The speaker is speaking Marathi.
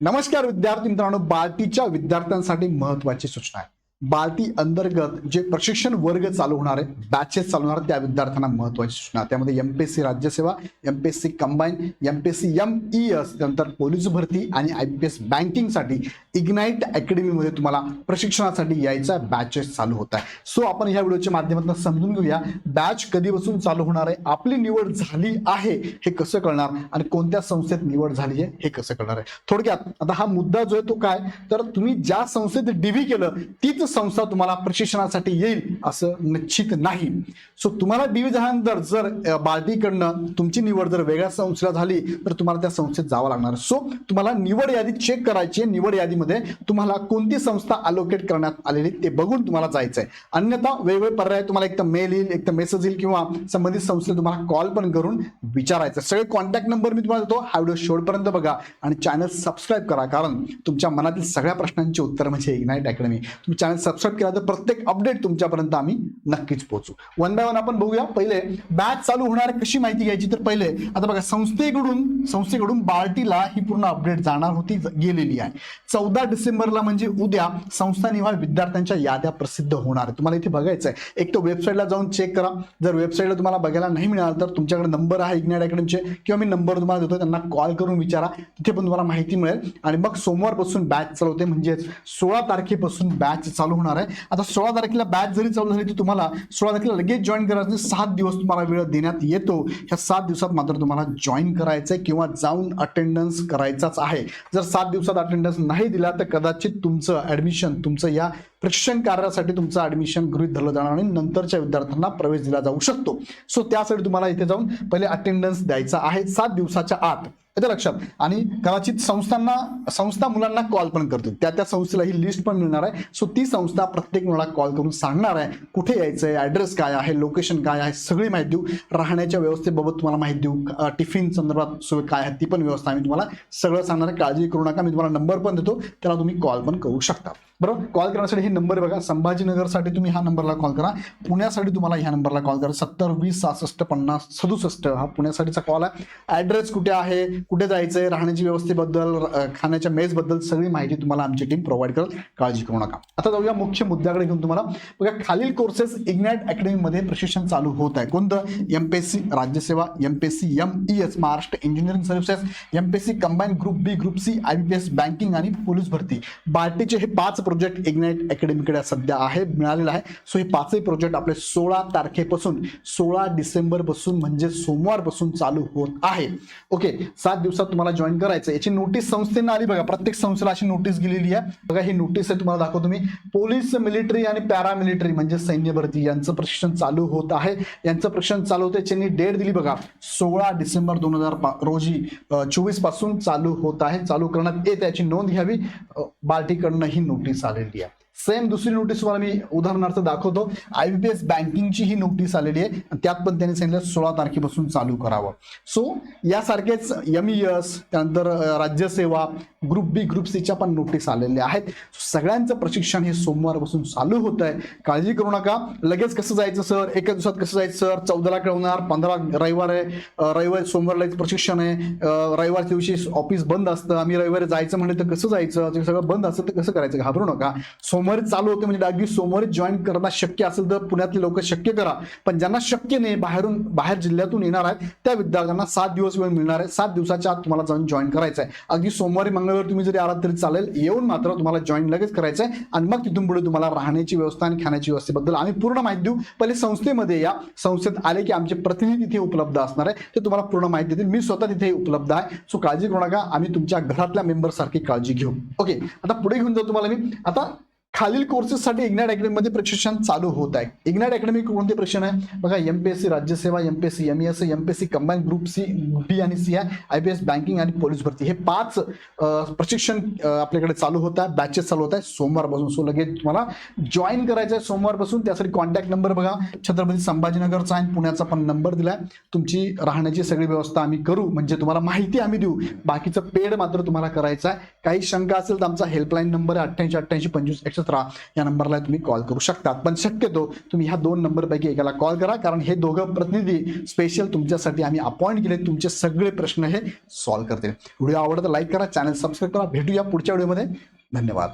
नमस्कार विद्यार्थी मित्रांनो बालटीच्या विद्यार्थ्यांसाठी महत्वाची सूचना आहे. बालटी अंतर्गत जे प्रशिक्षण वर्ग चालू होणार आहे बॅचेस चालू होणार त्या विद्यार्थ्यांना महत्वाची सूचना. त्यामध्ये MPSC राज्यसेवा MPSC combine MPSC M E S त्यानंतर पोलीस भरती आणि आय पी एस बँकिंगसाठी इग्नाईट अकॅडमीमध्ये तुम्हाला प्रशिक्षणासाठी यायचा बॅचेस चालू होत आहे. सो आपण ह्या व्हिडिओच्या माध्यमातून समजून घेऊया बॅच कधीपासून चालू होणार आहे आपली निवड झाली आहे हे कसं कळणार आणि कोणत्या संस्थेत निवड झाली आहे हे कसं कळणार आहे? थोडक्यात आता हा मुद्दा जो आहे तो काय? तर तुम्ही ज्या संस्थेत डीव्ही केलं तीच संस्था तुम्हाला प्रशिक्षणासाठी येईल असं निश्चित नाही. सो तुम्हाला डीव्ही झाल्यानंतर जर अ, तुमची निवड जर वेगळ्या संस्थेला झाली तर तुम्हाला त्या संस्थेत जावं लागणार. सो तुम्हाला निवड यादी चेक करायची आहे. निवड यादीमध्ये तुम्हाला कोणती संस्था अलोकेट करण्यात आलेली ते बघून तुम्हाला जायचं आहे अन्यथा वेगवेगळे पर्याय तुम्हाला एक तर मेल येईल एक तर मेसेज येईल किंवा संबंधित संस्थेला तुम्हाला कॉल पण करून विचारायचं. सगळे कॉन्टॅक्ट नंबर मी तुम्हाला देतो. हा व्हिडिओ शेवटपर्यंत बघा आणि चॅनल सबस्क्राईब करा. कारण तुमच्या मनातील सगळ्या प्रश्नांची उत्तर म्हणजे इग्नाईट अकॅडमी तुम्ही चॅनल सबस्क्राईब केला तर प्रत्येक अपडेट तुमच्यापर्यंत आम्ही नक्कीच पोहोचू. वन बाय वन आपण बघूया. पहिले बॅच चालू होणार कशी माहिती घ्यायची? तर पहिले आता बघा संस्थेकडून संस्थेकडून बार्टीला ही पूर्ण अपडेट जाणार होती गेलेली आहे. चौदा डिसेंबरला म्हणजे उद्या संस्था निवार विद्यार्थ्यांच्या याद्या प्रसिद्ध होणार आहे तुम्हाला इथे बघायचं आहे एक तर वेबसाईटला जाऊन चेक करा. जर वेबसाईटला तुम्हाला बघायला नाही मिळालं तर तुमच्याकडे नंबर आहे इग्नाईट अकॅडमीचे किंवा मी नंबर तुम्हाला देतो त्यांना कॉल करून विचारा. तिथे पण तुम्हाला माहिती मिळेल. आणि मग सोमवारपासून बॅच चालवते म्हणजेच सोळा तारखेपासून बॅच चालू होणार आहे. आता सोळा तारखेला बॅच जरी चालू झाली तर तुम्हाला सोळा तारखेला लगेच जॉईन करायचं म्हणजे सात दिवस तुम्हाला वेळ देण्यात येतो. ह्या सात दिवसात मात्र तुम्हाला जॉईन करायचं आहे किंवा जाऊन अटेंडन्स करायचाच आहे. जर सात दिवसात अटेंडन्स नाही दिला तर कदाचित तुमचं ऍडमिशन तुमचं या प्रशिक्षण कार्यासाठी तुमचं ऍडमिशन गृहीत धरलं जाणार आणि नंतरच्या विद्यार्थ्यांना प्रवेश दिला जाऊ शकतो. सो त्यासाठी तुम्हाला इथे जाऊन पहिले अटेंडन्स द्यायचा आहे सात दिवसाच्या आत. येतं लक्षात. आणि कदाचित संस्थांना संस्था मुलांना कॉल पण करतील. त्या त्या संस्थेला ही लिस्ट पण मिळणार आहे. सो ती संस्था प्रत्येक मुलाला कॉल करून सांगणार आहे कुठे यायचं आहे ॲड्रेस काय आहे लोकेशन काय आहे सगळी माहिती देऊ. राहण्याच्या व्यवस्थेबाबत तुम्हाला माहिती देऊ. टिफिन संदर्भात सोय काय आहे ती पण व्यवस्था आम्ही तुम्हाला सगळं सांगणार आहे. काळजी करू नका. मी तुम्हाला नंबर पण देतो. त्याला तुम्ही कॉल पण करू शकता. बरोबर? कॉल करण्यासाठी हे नंबर बघा. संभाजीनगरसाठी तुम्ही हा नंबरला कॉल करा. पुण्यासाठी तुम्हाला ह्या नंबरला कॉल करा. सत्तर वीस सहासष्ट पन्नास सदुसष्ट हा पुण्यासाठीचा कॉल आहे. ॲड्रेस कुठे आहे? कुठे जायचं आहे राहण्याची व्यवस्थेबद्दल खाण्याच्या मेजबद्दल सगळी माहिती तुम्हाला आमची टीम प्रोव्हाइड करेल. काळजी करू नका. आता जाऊया मुख्य मुद्द्याकडे घेऊन तुम्हाला. बघा खालील कोर्सेस इग्नॅट अकॅडमीमध्ये प्रशिक्षण चालू होत आहे. कोणतं? MPSC राज्यसेवा MPSC M E S Maharashtra engineering services C combine group B group C I B S banking आणि पोलीस भरती. बार्टीचे हे पाच प्रोजेक्ट इग्नाईट अकॅडमीकडे सध्या आहे मिळालेला आहे. सो हे पाचही प्रोजेक्ट आपले सोळा तारखेपासून सोळा डिसेंबरपासून म्हणजे सोमवारपासून चालू होत आहे. ओके सात दिवसात तुम्हाला जॉईन करायचं याची नोटीस संस्थेनं आली बघा. प्रत्येक संस्थेला अशी नोटीस गेलेली आहे. बघा ही नोटीस आहे तुम्हाला दाखवतो मी. पोलीस मिलिटरी आणि पॅरामिलिटरी म्हणजे सैन्य भरती यांचं प्रशिक्षण चालू होत आहे. यांचं प्रशिक्षण चालू होते. त्यांनी डेट दिली बघा. सोळा डिसेंबर दोन हजार रोजी चोवीसपासून चालू होत आहे. चालू करण्यात येत याची नोंद घ्यावी. बाल्टीकडनं बार्टीकडनं ही नोटीस आलेली आहे सेम दुसरी नोटीस तुम्हाला मी उदाहरणार्थ दाखवतो. आय बी पी एस बँकिंगची ही नोटीस आलेली आहे. त्यात पण त्यांनी सांगितलं सोळा तारखेपासून चालू करावं. सो यासारखेच एम ई एस त्यानंतर राज्यसेवा ग्रुप बी ग्रुप सीच्या पण नोटीस आलेल्या आहेत. सगळ्यांचं प्रशिक्षण हे सोमवारपासून चालू होत आहे काळजी करू नका. लगेच कसं जायचं सर? एका दिवसात कसं जायचं सर? चौदाला कळवणार. पंधरा रविवार आहे. रविवार सोमवारला एक प्रशिक्षण आहे. रविवारच्या दिवशी ऑफिस बंद असतं. आम्ही रविवारी जायचं म्हणजे तर कसं जायचं? ते सगळं बंद असतं. तर कसं करायचं? घाबरू नका. सोमवार चालू होते म्हणजे अगदी सोमवारी जॉईन करणं शक्य असेल तर पुण्यातले लोक शक्य करा. पण ज्यांना शक्य नाही बाहेरून बाहेर जिल्ह्यातून येणार आहेत त्या विद्यार्थ्यांना सात दिवस वेळ मिळणार आहे. सात दिवसाच्या आत तुम्हाला जाऊन जॉईन करायचं आहे. अगदी सोमवारी मंगळवारी तुम्ही जरी आलात तरी चालेल. येऊन मात्र तुम्हाला जॉईन लगेच करायचं आहे. आणि मग तिथून पुढे तुम्हाला राहण्याची व्यवस्था आणि खाण्याची व्यवस्थेबद्दल आम्ही पूर्ण माहिती देऊ. पहिले संस्थेमध्ये या. संस्थेत आले की आमचे प्रतिनिधी तिथे उपलब्ध असणार आहे. ते तुम्हाला पूर्ण माहिती देतील. मी स्वतः तिथे उपलब्ध आहे. सो काळजी करू नका. आम्ही तुमच्या घरातल्या मेंबर सारखी काळजी घेऊ. ओके आता पुढे घेऊन जाऊ तुम्हाला मी. आता खालील कोर्सेससाठी इग्नॅट अकॅडमीमध्ये प्रशिक्षण चालू होत आहे. इग्नॅट अकॅडमी कोणते प्रशिक्षण आहे? बघा M P S C राज्यसेवा MPSC M S M P S C combine group C B आणि सी आहे. आय पी एस बँकिंग आणि पोलीस भरती. हे पाच प्रशिक्षण आपल्याकडे चालू होत आहे. बॅचेस चालू होत आहे सोमवारपासून. सो लगेच तुम्हाला जॉईन करायचं आहे सोमवारपासून. त्यासाठी कॉन्टॅक्ट नंबर बघा. छत्रपती संभाजीनगरचा आणि पुण्याचा पण नंबर दिलाय. तुमची राहण्याची सगळी व्यवस्था आम्ही करू. म्हणजे तुम्हाला माहिती आम्ही देऊ. बाकीचं पेड मात्र तुम्हाला करायचं आहे. काही शंका असेल तर आमचा हेल्पलाईन नंबर आहे. अठ्ठ्याऐंशी अठ्ठ्याऐंशी पंचवीस एकशे सतरा या नंबरला तुम्ही कॉल करू शकतात पण शक्यतो तुम्ही ह्या दोन नंबरपैकी एकाला कॉल करा कारण हे दोघं प्रतिनिधी स्पेशल तुमच्यासाठी आम्ही अपॉइंट केले तुमचे सगळे प्रश्न हे सॉल्व्ह करतील. व्हिडिओ आवडतं लाईक करा चॅनल सबस्क्राईब करा. भेटूया पुढच्या व्हिडिओमध्ये. धन्यवाद.